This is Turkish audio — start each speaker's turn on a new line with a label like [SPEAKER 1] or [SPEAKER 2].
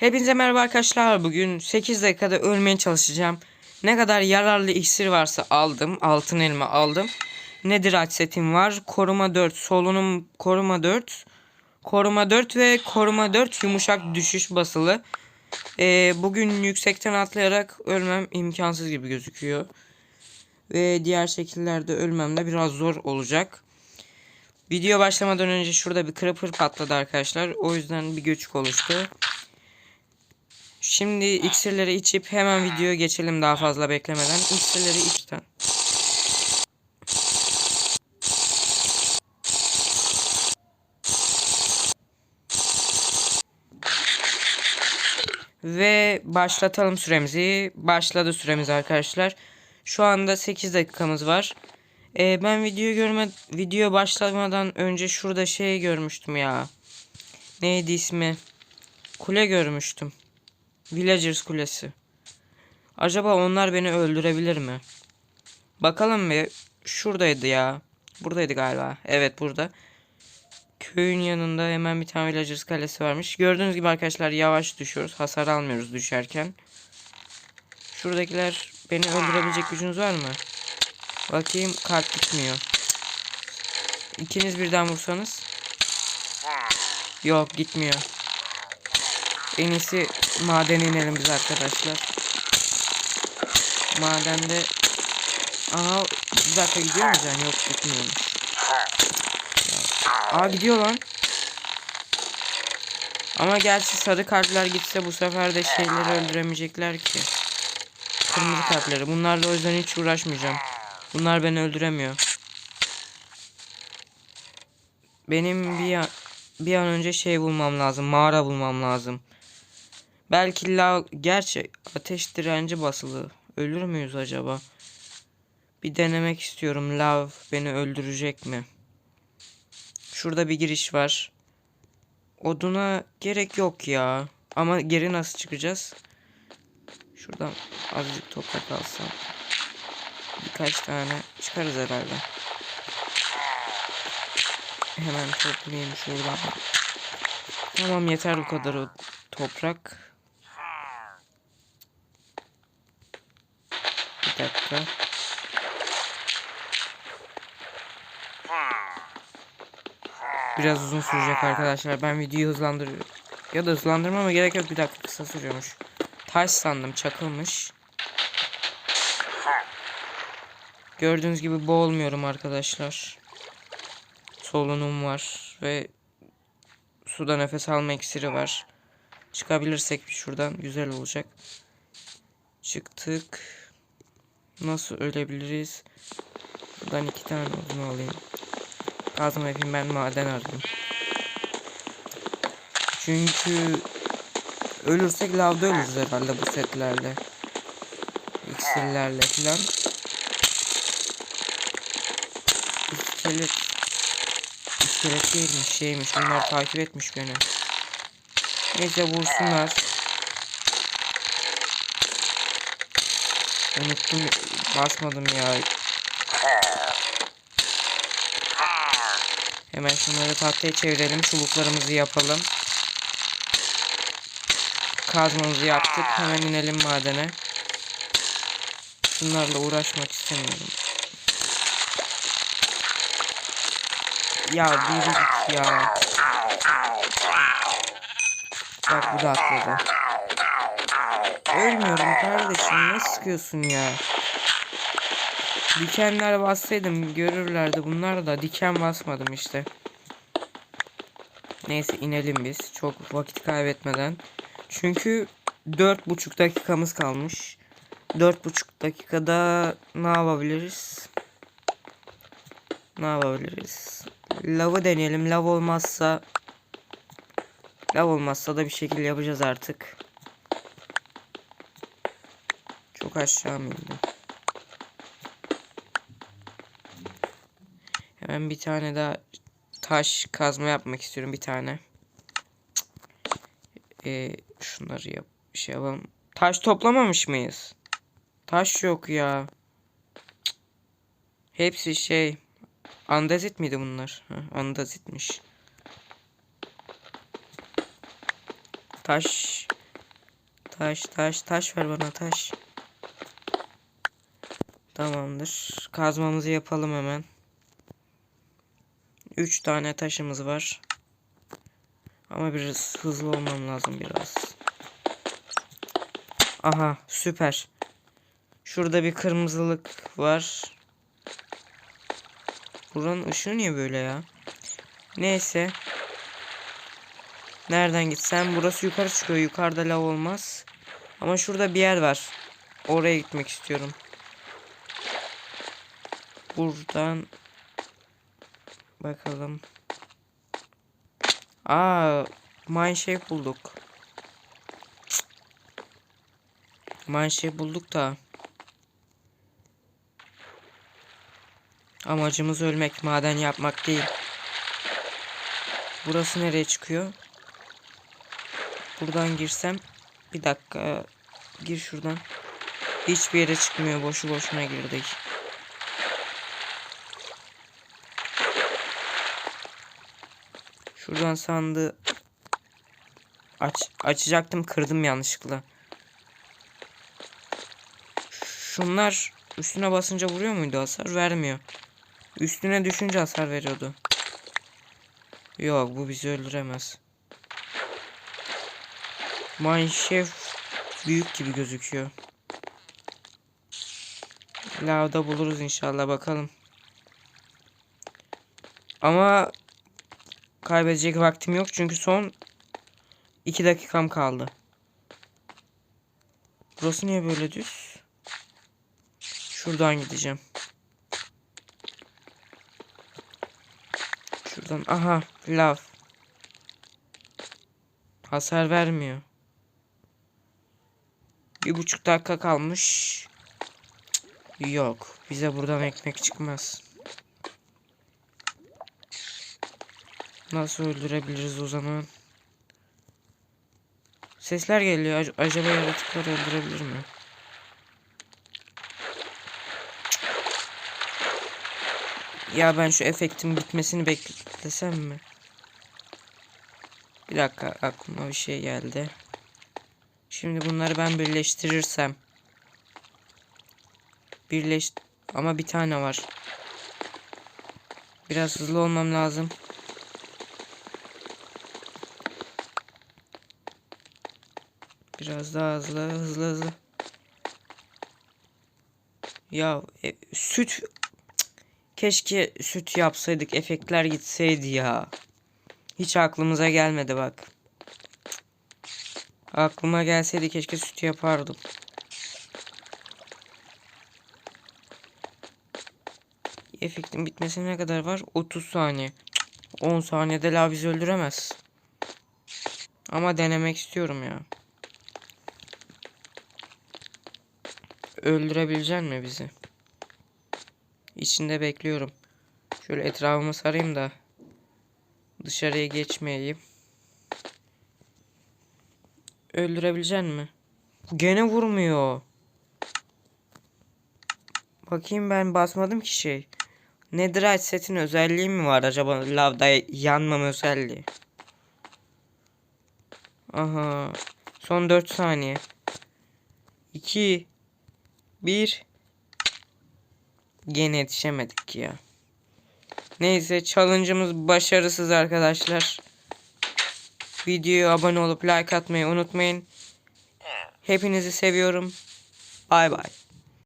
[SPEAKER 1] Hepinize merhaba arkadaşlar. Bugün 8 dakikada ölmeye çalışacağım. Ne kadar yararlı iksir varsa aldım. Altın elma aldım. Nedir aç setim var? Koruma 4, solunum koruma 4. Koruma 4 ve koruma 4 yumuşak düşüş basılı. Ee, bugün yüksekten atlayarak ölmem imkansız gibi gözüküyor. Ve diğer şekillerde ölmem de biraz zor olacak. Video başlamadan önce şurada bir creeper patladı arkadaşlar. O yüzden bir göçük oluştu. Şimdi iksirleri içip hemen videoya geçelim daha fazla beklemeden. İksirleri içten. Ve başlatalım süremizi. Başladı süremiz arkadaşlar. Şu anda 8 dakikamız var. Ee, ben video görme video başlamadan önce şurada şey görmüştüm ya. Neydi ismi? Kule görmüştüm. Villagers Kulesi. Acaba onlar beni öldürebilir mi? Bakalım bir. Şuradaydı ya. Buradaydı galiba. Evet burada. Köyün yanında hemen bir tane Villagers Kalesi varmış. Gördüğünüz gibi arkadaşlar yavaş düşüyoruz. Hasar almıyoruz düşerken. Şuradakiler beni öldürebilecek gücünüz var mı? Bakayım kalp gitmiyor. İkiniz birden vursanız. Yok gitmiyor. En iyisi madene inelim biz arkadaşlar. Madende Aa bir dakika gidiyor muyuz yani? Yok gitmiyormuş. Aa gidiyor lan. Ama gerçi sarı kalpler gitse bu sefer de şeyleri öldüremeyecekler ki. Kırmızı kalpleri. Bunlarla o yüzden hiç uğraşmayacağım. Bunlar beni öldüremiyor. Benim bir an, bir an önce şey bulmam lazım. Mağara bulmam lazım. Belki lav gerçi ateş direnci basılı. Ölür müyüz acaba? Bir denemek istiyorum. Lav beni öldürecek mi? Şurada bir giriş var. Oduna gerek yok ya. Ama geri nasıl çıkacağız? Şuradan azıcık toprak alsam. Birkaç tane çıkarız herhalde. Hemen toplayayım şuradan. Tamam yeter bu kadar o toprak. Dakika. Biraz uzun sürecek arkadaşlar. Ben videoyu hızlandırıyorum. Ya da hızlandırmama gerek yok. Bir dakika kısa sürüyormuş. Taş sandım çakılmış. Gördüğünüz gibi boğulmuyorum arkadaşlar. Solunum var ve suda nefes alma iksiri var. Çıkabilirsek şuradan güzel olacak. Çıktık. Nasıl ölebiliriz? Buradan iki tane odun alayım. Kazma yapayım ben maden arayayım. Çünkü ölürsek lavda ölürüz herhalde bu setlerle. İksirlerle filan. İskelet. İskelet değilmiş şeymiş. Bunlar takip etmiş beni. Neyse vursunlar. Unuttum basmadım ya. Hemen şunları tahtaya çevirelim. Çubuklarımızı yapalım. Kazmamızı yaptık. Hemen inelim madene. Bunlarla uğraşmak istemiyorum. Ya bir ya. Bak bu da atladı. Ölmüyorum kardeşim. Ne sıkıyorsun ya? Dikenler bassaydım görürlerdi bunlar da diken basmadım işte. Neyse inelim biz. Çok vakit kaybetmeden. Çünkü dört buçuk dakikamız kalmış. Dört buçuk dakikada ne yapabiliriz? Ne yapabiliriz? Lavı deneyelim. Lav olmazsa Lav olmazsa da bir şekilde yapacağız artık. Çok aşağı mı indim? Hemen bir tane daha taş kazma yapmak istiyorum bir tane. Ee, şunları yap şey yapalım. Taş toplamamış mıyız? Taş yok ya. Hepsi şey andezit miydi bunlar? Heh, andezitmiş. Taş Taş taş taş ver bana taş. Tamamdır. Kazmamızı yapalım hemen. 3 tane taşımız var. Ama biraz hızlı olmam lazım biraz. Aha süper. Şurada bir kırmızılık var. Buranın ışığı niye böyle ya? Neyse. Nereden gitsem? Burası yukarı çıkıyor. Yukarıda lav olmaz. Ama şurada bir yer var. Oraya gitmek istiyorum. Buradan bakalım. Aa, mineshaft bulduk. Mineshaft bulduk da. Amacımız ölmek, maden yapmak değil. Burası nereye çıkıyor? Buradan girsem bir dakika gir şuradan. Hiçbir yere çıkmıyor. Boşu boşuna girdik. Şuradan sandığı aç açacaktım kırdım yanlışlıkla. Şunlar üstüne basınca vuruyor muydu hasar? Vermiyor. Üstüne düşünce hasar veriyordu. Yok bu bizi öldüremez. Mineshaft büyük gibi gözüküyor. Lavda buluruz inşallah bakalım. Ama kaybedecek vaktim yok çünkü son 2 dakikam kaldı. Burası niye böyle düz? Şuradan gideceğim. Şuradan aha lav. Hasar vermiyor. Bir buçuk dakika kalmış. Yok. Bize buradan ekmek çıkmaz. Nasıl öldürebiliriz o zaman? Sesler geliyor. Ac- Acaba yaratıklar öldürebilir mi? Ya ben şu efektin bitmesini beklesem mi? Bir dakika aklıma bir şey geldi. Şimdi bunları ben birleştirirsem. Birleş ama bir tane var. Biraz hızlı olmam lazım. Biraz daha hızlı, hızlı, hızlı. Ya e, süt keşke süt yapsaydık, efektler gitseydi ya. Hiç aklımıza gelmedi bak. Aklıma gelseydi keşke süt yapardım. Efektin bitmesine ne kadar var? 30 saniye. Cık, 10 saniyede la bizi öldüremez. Ama denemek istiyorum ya. Öldürebilecek mi bizi? İçinde bekliyorum. Şöyle etrafımı sarayım da dışarıya geçmeyeyim. Öldürebilecek mi? Gene vurmuyor. Bakayım ben basmadım ki şey. Netherite setin özelliği mi var acaba lavda yanmam özelliği? Aha. Son 4 saniye. 2 1 Gene yetişemedik ya. Neyse challenge'ımız başarısız arkadaşlar. Videoya abone olup like atmayı unutmayın. Hepinizi seviyorum. Bay bay.